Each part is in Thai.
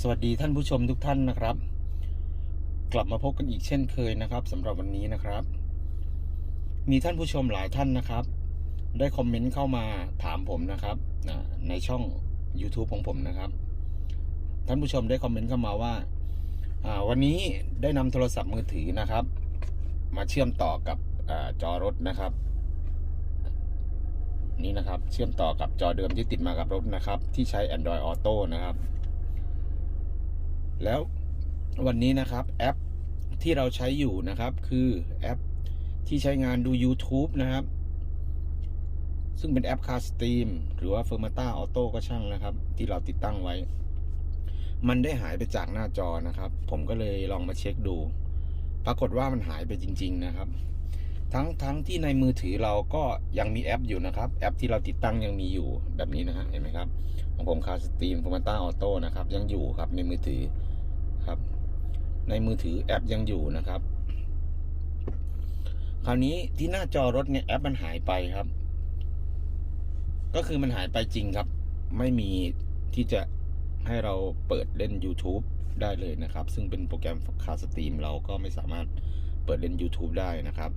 สวัสดีท่านผู้ชมทุกท่านนะครับ กลับมาพบกันอีกเช่นเคยนะครับสำหรับวันนี้นะครับ มีท่านผู้ชมหลายท่านนะครับ ได้คอมเมนต์เข้ามาถามผมนะครับในช่อง YouTube ของผมนะครับ ท่านผู้ชมได้คอมเมนต์เข้ามาว่าวันนี้ได้นำโทรศัพท์มือถือนะครับ มาเชื่อมต่อกับอจอรถนะครับ นี่นะครับ เชื่อมต่อกับจอเดิมที่ติดมากับรถนะครับ ที่ใช้ Android Auto นะครับ แล้ววันนี้นะครับแอปที่เราใช้อยู่นะครับ คือแอปที่ใช้งานดู YouTube นะครับ ซึ่งเป็นแอป Car Stream หรือว่า Fermata Auto ก็ช่างนะครับ ที่เราติดตั้งไว้ มันได้หายไปจากหน้าจอนะครับ ผมก็เลยลองมาเช็คดู ปรากฏว่ามันหายไปจริง ๆ นะครับ ทั้งทั้งที่ในมือถือเราก็ยังมีแอปอยู่นะครับ แอปที่เราติดตั้งยังมีอยู่แบบนี้นะฮะเห็นไหมครับ ของผม Car Stream Fermata Auto นะครับ ยังอยู่ครับในมือถือครับ ในมือถือแอปยังอยู่นะครับ คราวนี้ที่หน้าจอรถเนี่ยแอปมันหายไปครับ ก็คือมันหายไปจริงครับ ไม่มีที่จะให้เราเปิดเล่น YouTube ได้เลยนะครับ ซึ่งเป็นโปรแกรมคาสตรีมเราก็ไม่สามารถเปิดเล่น YouTube ได้นะครับ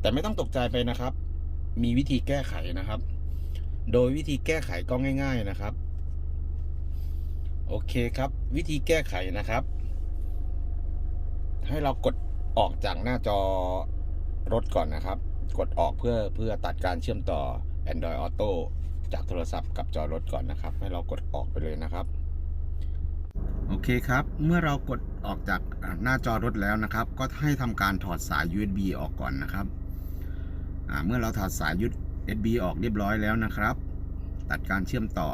แต่ไม่ต้องตกใจไปนะครับ มีวิธีแก้ไขนะครับ โดยวิธีแก้ไขก็ง่าย ๆนะครับ โอเคครับ วิธีแก้ไขนะครับ ให้เรากดออกจากหน้าจอรถก่อนนะครับ กดออกเพื่อเพื่อตัดการเชื่อมต่อ Android Auto จากโทรศัพท์กับจอรถก่อนนะครับ ให้เรากดออกไปเลยนะครับ โอเคครับ เมื่อเรากดออกจากหน้าจอรถแล้วนะครับ ก็ให้ทำการถอดสาย USB ออกก่อนนะครับ เมื่อเราถอดสาย USB ออกเรียบร้อยแล้วนะครับ ตัดการเชื่อมต่อ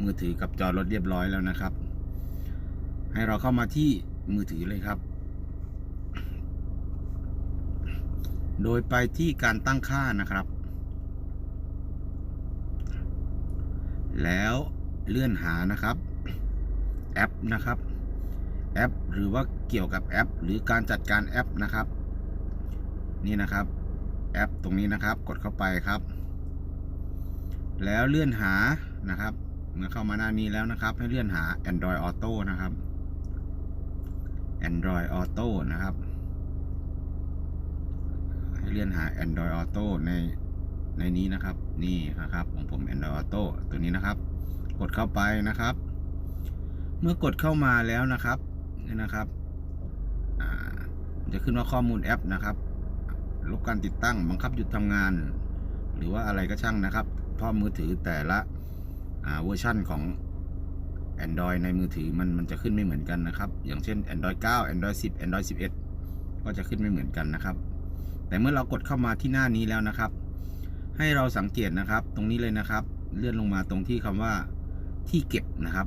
มือถือกับจอรถเรียบร้อยแล้วนะครับ ให้เราเข้ามาที่มือถือเลยครับ โดยไปที่การตั้งค่านะครับ แล้วเลื่อนหานะครับ แอปนะครับ แอป หรือว่าเกี่ยวกับแอป หรือการจัดการแอปนะครับ นี่นะครับ แอปตรงนี้นะครับ กดเข้าไปครับ แล้วเลื่อนหานะครับ เมื่อเข้ามาหน้านี้แล้วนะครับ ให้เลื่อนหา Android Auto นะครับ Android Auto นะครับ ให้เลื่อนหา Android Auto ในในนี้นะครับ นี่นะครับของผม Android Auto ตัวนี้นะครับ กดเข้าไปนะครับ เมื่อกดเข้ามาแล้วนะครับนี่นะครับจะขึ้นว่าข้อมูลแอปนะครับ ลบการติดตั้งบังคับหยุดทำงาน หรือว่าอะไรก็ช่างนะครับ เพราะมือถือแต่ละเวอร์ชั่นของ Android ในมือถือมันมันจะขึ้นไม่เหมือนกันนะครับ อย่างเช่น Android 9 Android 10 Android 11 ก็จะขึ้นไม่เหมือนกันนะครับ แต่เมื่อเรากดเข้ามาที่หน้านี้แล้วนะครับ ให้เราสังเกตนะครับ ตรงนี้เลยนะครับ เลื่อนลงมาตรงที่คำว่าที่เก็บนะครับ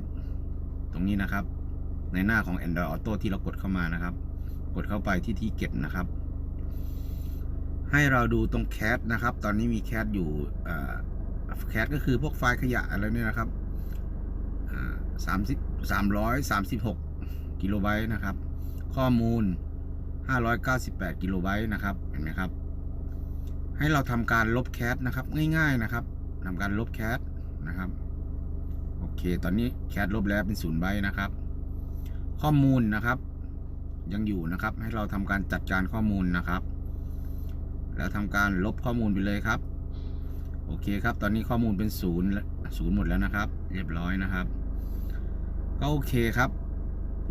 ตรงนี้นะครับ ในหน้าของ Android Auto ที่เรากดเข้ามานะครับ กดเข้าไปที่ที่เก็บนะครับ ให้เราดูตรงแคสนะครับ ตอนนี้มีแคสอยู่แคสก็คือพวกไฟล์ขยะอะไรเนี่ยนะครับสามสิบสามร้อยสามสิบหกกิโลไบต์นะครับ ข้อมูลห้าร้อยเก้าสิบแปดกิโลไบต์นะครับ เห็นไหมครับ ให้เราทำการลบแคสนะครับ ง่าย ๆนะครับทำการลบแคสนะครับ โอเค ตอนนี้แคสลบแล้วเป็นศูนย์ไบต์นะครับ ข้อมูลนะครับ ยังอยู่นะครับ ให้เราทำการจัดการข้อมูลนะครับ แล้วทำการลบข้อมูลไปเลยครับ โอเคครับ ตอนนี้ข้อมูลเป็นศูนย์ศูนย์หมดแล้วนะครับ เรียบร้อยนะครับ ก็โอเคครับ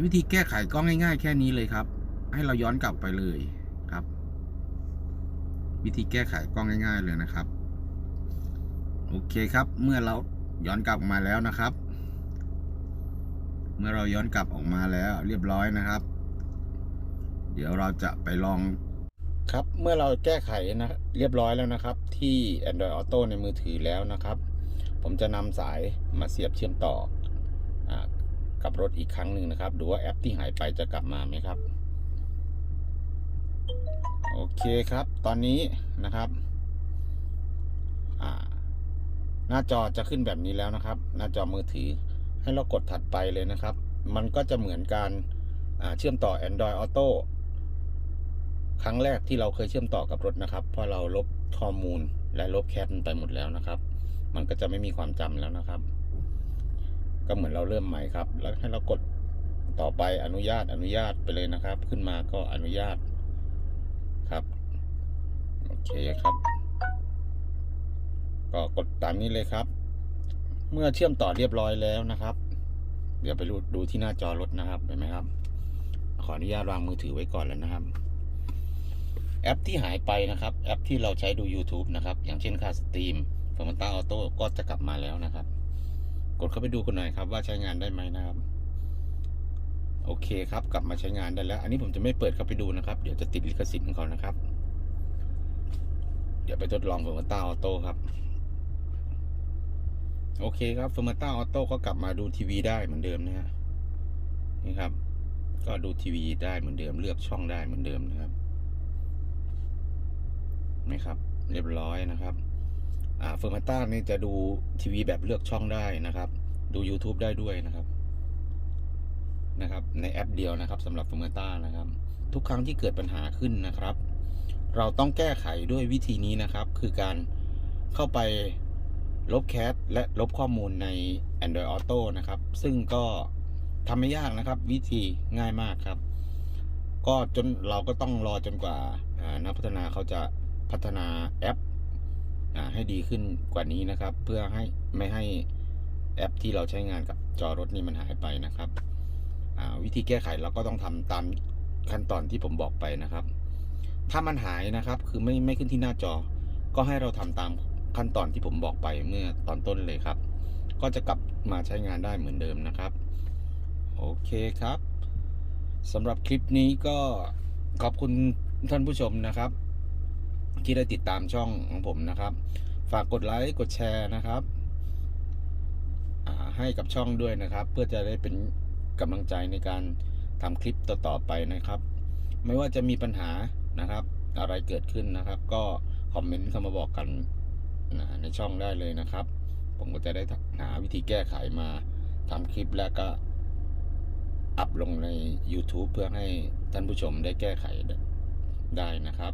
วิธีแก้ไขก็ง่าย ๆ แค่นี้เลยครับ ให้เราย้อนกลับไปเลยครับ วิธีแก้ไขก็ง่าย ๆ เลยนะครับ โอเคครับ เมื่อเราย้อนกลับมาแล้วนะครับ เมื่อเราย้อนกลับออกมาแล้วเรียบร้อยนะครับ เดี๋ยวเราจะไปลอง ครับเมื่อเราแก้ไขนะเรียบร้อยแล้วนะครับ ที่ Android Auto ในมือถือแล้วนะครับ ผมจะนำสายมาเสียบเชื่อมต่ออกับรถอีกครั้งหนึ่งนะครับ ดูว่าแอปที่หายไปจะกลับมาไหมครับ โอเคครับ ตอนนี้นะครับหน้าจอจะขึ้นแบบนี้แล้วนะครับ หน้าจอมือถือให้เรากดถัดไปเลยนะครับ มันก็จะเหมือนการเชื่อมต่อ Android Auto ครั้งแรกที่เราเคยเชื่อมต่อกับรถนะครับเพราะเราลบข้อมูลและลบแคปไปหมดแล้วนะครับ มันก็จะไม่มีความจำแล้วนะครับ ก็เหมือนเราเริ่มใหม่ครับ แล้วให้เรากดต่อไปอนุญาตอนุญาตไปเลยนะครับ ขึ้นมาก็อนุญาตครับโอเคครับ ก็กดตามนี้เลยครับ เมื่อเชื่อมต่อเรียบร้อยแล้วนะครับ เดี๋ยวไปดูดูที่หน้าจอรถนะครับเห็นไหมครับ ขออนุญาตวางมือถือไว้ก่อนแล้วนะครับ แอปที่หายไปนะครับ แอปที่เราใช้ดู YouTube นะครับ อย่างเช่นค่าสตรีมฟอร์มต้าออโต้ก็จะกลับมาแล้วนะครับ กดเข้าไปดูกันหน่อยครับว่าใช้งานได้ไหมนะครับโอเคครับ กลับมาใช้งานได้แล้ว อันนี้ผมจะไม่เปิดเข้าไปดูนะครับ เดี๋ยวจะติดลิขสิทธิ์ของเขานะครับ เดี๋ยวไปทดลองฟอร์มต้าออโต้ครับ โอเคครับฟอร์มต้าออโต้ก็กลับมาดูทีวีได้เหมือนเดิมนะฮะนี่ครับ ก็ดูทีวีได้เหมือนเดิม เลือกช่องได้เหมือนเดิมนะครับ นี่ครับเรียบร้อยนะครับอ่าเฟอร์มาต้านี่จะดูทีวีแบบเลือกช่องได้นะครับ ดู YouTube ได้ด้วยนะครับนะครับ ในแอปเดียวนะครับสำหรับเฟอร์มาต้านะครับ ทุกครั้งที่เกิดปัญหาขึ้นนะครับ เราต้องแก้ไขด้วยวิธีนี้นะครับ คือการเข้าไปลบแคสและลบข้อมูลใน Android Auto นะครับ ซึ่งก็ทำไม่ยากนะครับ วิธีง่ายมากครับ ก็จนเราก็ต้องรอจนกว่านักพัฒนาเขาจะ พัฒนาแอปอให้ดีขึ้นกว่านี้นะครับ เพื่อให้ไม่ให้แอปที่เราใช้งานกับจอรถนี่มันหายไปนะครับวิธีแก้ไขเราก็ต้องทำตามขั้นตอนที่ผมบอกไปนะครับ ถ้ามันหายนะครับคือไม่ไม่ขึ้นที่หน้าจอ ก็ให้เราทำตามขั้นตอนที่ผมบอกไปเมื่อตอนต้นเลยครับ ก็จะกลับมาใช้งานได้เหมือนเดิมนะครับ โอเคครับสำหรับคลิปนี้ก็ขอบคุณท่านผู้ชมนะครับ ที่ได้ติดตามช่องของผมนะครับ ฝากกดไลค์กดแชร์นะครับให้กับช่องด้วยนะครับ เพื่อจะได้เป็นกำลังใจในการทำคลิปต่อๆไปนะครับ ไม่ว่าจะมีปัญหานะครับ อะไรเกิดขึ้นนะครับ ก็คอมเมนต์เข้ามาบอกกันนะในช่องได้เลยนะครับ ผมก็จะได้หาวิธีแก้ไขมาทำคลิปแล้วก็อัพลงใน YouTube เพื่อให้ท่านผู้ชมได้แก้ไขได้นะครับ